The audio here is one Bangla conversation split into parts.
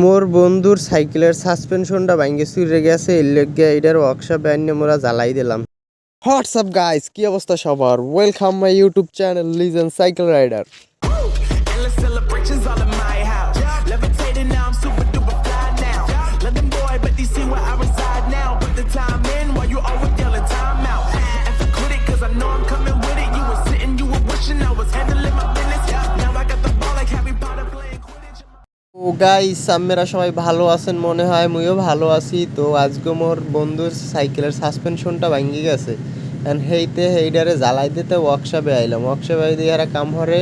মোর বন্ধুর সাইকেলের সাসপেনশনটা ভাঙ্গে চুরে গেছে, এর লেগে এটার ওয়ার্কশপ এনে মোরা জ্বালাই দিলাম। হোয়াটসঅ্যাপ গাইস কি অবস্থা সবার? Welcome my YouTube channel legend cycle rider O guys আপনারা সবাই ভালো আছেন মনে হয় মুইও ভালো আছি। তো আজকে মোর বন্ধুর সাইকেলের সাসপেনশনটা ভাঙ্গি গেছে। এন্ড হেইতে হেইডারে জ্বালাই দিতে ওয়ার্কশপে আইলাম। ওয়ার্কশপে আই দিয়ে এরা কাম হরে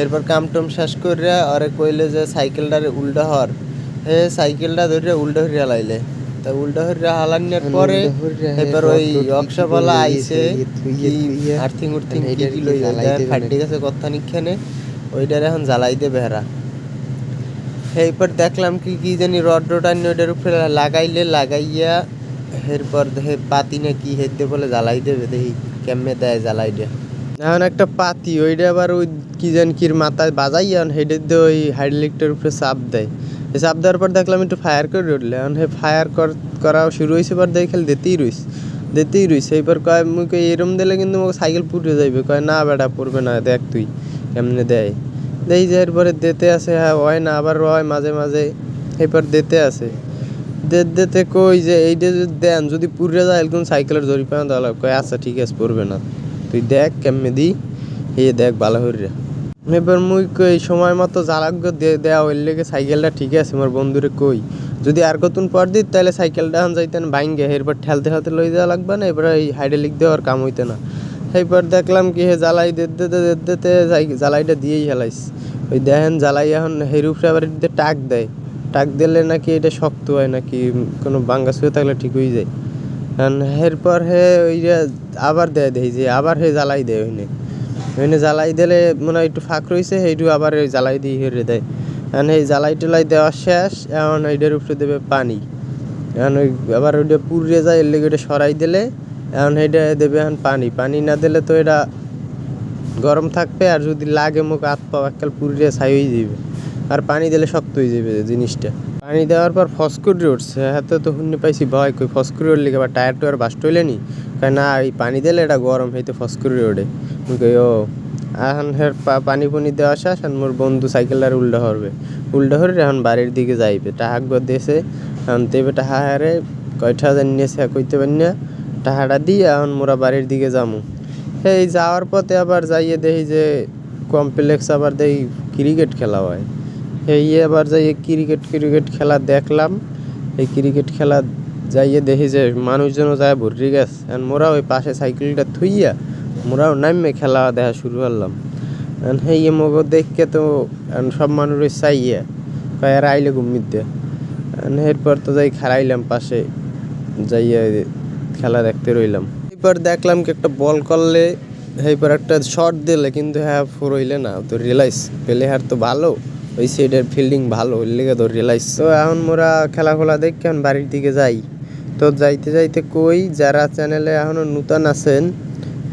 এরপর কাম টম শেষ করিয়া আরে কইলে যে সাইকেলটারে উল্টা হর। হে সাইকেলটা ধরে উল্টা হরিয়া লাইলে তা উল্টা হরিয়া হালানোর পরে এবার ওই ওয়ার্কশপওয়ালা আইছে আর্থিং উর্থিং কি কি লই ফাটি গেছে কথা নিখানে ওইটারে এখন জ্বালাই দেবে হেরা। এরপর দেখলাম কি কি জানি রড রড আনি ওটার উপরে লাগাইলে লাগাইয়া এরপর দেখে পাতি না কি হেতে বলে জ্বালাই দেবে, দেখি কেমনে দেয় জ্বালাই দেয়। এখন একটা পাতি, ওইটা আবার ওই কি জানি কির মাথায় বাজাইয়া হেডের দিয়ে ওই হাইড্রোলিকটার উপরে চাপ দেয়। চাপ দেওয়ার পর দেখলাম একটু ফায়ার করে উঠলে, এখন হে ফায়ার করা শুরু হয়েছে পর দেখে খালি দিতেই রইস দিতেই রইস এইবার কয় কই, এরম দিলে কিন্তু সাইকেল পুড়ে যাইবে, কয়, না বেটা, পড়বে না, দেখ তুই, কেমনে দেয়? দেই যে এরপরে দিতে আছে হ্যাঁ হয় না, আবার হয়, মাঝে মাঝে এরপর দিতে আছে। দে দিতে কই যে এইটা যদি দেন, যদি পুড়ে যায়, একদম সাইকেলের দেওয়া লাগবে কয় আচ্ছা ঠিক আছে, পড়বে না। তুই দেখ কেমনে দি এই দেখ ভালো হইরে। এবার মুই কই, সময় মতো জ্বালাগ্য দেওয়া হইলে লেগে সাইকেলটা ঠিক আছে আমার বন্ধুরে কই। যদি আর কতক্ষণ পর দিত তাহলে সাইকেলটা এখন যাইতেন বাইঙ্গে এরপর ঠেলতে ঠেলতে লই দেওয়া লাগবে না এবার এই হাইড্রোলিক দেওয়ার কাম হইতে না। এরপর দেখলাম কি হে জ্বালাই দিতে দিতে জ্বালাইটা দিয়েই হেলাইস ওই দেখেন জ্বালাই এখন হের উপরে আবার দিতে টাক দেয়। টাক দিলে নাকি এটা শক্ত হয়, নাকি কোনো বাঙ্গা শুয়ে থাকলে ঠিক হয়ে যায়। কারণ এরপর হে ওই আবার দেয় দেয় যে আবার হে জ্বালাই দেয় ওইনে। ওইনে জ্বালাই দিলে মনে হয় একটু ফাঁক রয়েছে সেইটু আবার ওই জ্বালাই দিয়ে হেরে দেয়। এখন এই জ্বালাই টেলাই দেওয়া শেষ, এখন ওইটার উপরে দেবে পানি। এখন ওই আবার ওইটা পুড়ে যায়, এর লেগে ওইটা সরাই দিলে এখন এইটা দেবে এখন পানি। পানি না দিলে তো এটা গরম থাকবে আর যদি লাগে মুখ হাত পা এককাল পুড়িয়ে ছাই হয়ে যাবে আর পানি দিলে শক্ত হয়ে যাবে জিনিসটা। পানি দেওয়ার পর ফসকুরি উঠছে হাতে তো শুনে পাইছি ভয় কই ফসকুরি উঠলে আবার টায়ার টুয়ার বাস্ট হইলে নি? না, এই পানি দিলে এটা গরম হইতে ফসকুরি মুই কই, ও, এখন হের পানি পুনি দেওয়া শেষ আর মোর বন্ধু সাইকেল আর উল্টা হরবে। উল্টা হরে এখন বাড়ির দিকে যাইবে। টাহাক দিয়েছে এখন দেবে টাহা হারে, কয়টা হাজার নিয়েছে, কইতে পারি না। টাহাটা দিয়ে এখন মোরা বাড়ির দিকে যামু। এই যাওয়ার পথে আবার যাইয়ে দেখি যে কমপ্লেক্স আবার দেখি ক্রিকেট খেলা হয়। এই আবার যাইয়ে ক্রিকেট ক্রিকেট খেলা দেখলাম। এই ক্রিকেট খেলা যাইয়ে দেখি যে মানুষজনও যায় ভর্তি গেছে। আর মোরা ওই পাশে সাইকেলটা থুইয়া মোরাও নামে খেলা দেখা শুরু করলাম। আর সেই মগো দেখকে তো সব মানুষ চাইয়ে কয়, আর আইলে ঘুমিতে এরপর তো যাই খারাইলাম পাশে, যাইয়া খেলা দেখতে রইলাম। এবার দেখলাম কি একটা বল করলে এরপর একটা শট দিলে কিন্তু হ্যাঁ ফোর হইলে না। তো রিয়েলাইজ প্লেয়ার তো ভালো, ওই সাইডের ফিল্ডিং ভালো ওই লেগে তো রিয়েলাইজ তো এখন মোরা খেলা খোলা দেখি এখন বাড়ির দিকে যাই। তো যাইতে যাইতে কই, যারা চ্যানেলে এখনও নূতন আছেন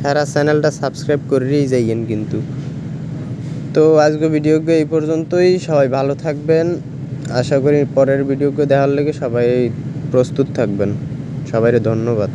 যারা চ্যানেলটা সাবস্ক্রাইব করেই যাইয়েন কিন্তু। তো আজকে ভিডিওকে এই পর্যন্তই, সবাই ভালো থাকবেন। আশা করি পরের ভিডিওকে দেখার লেগে সবাই প্রস্তুত থাকবেন। সবাইকে ধন্যবাদ।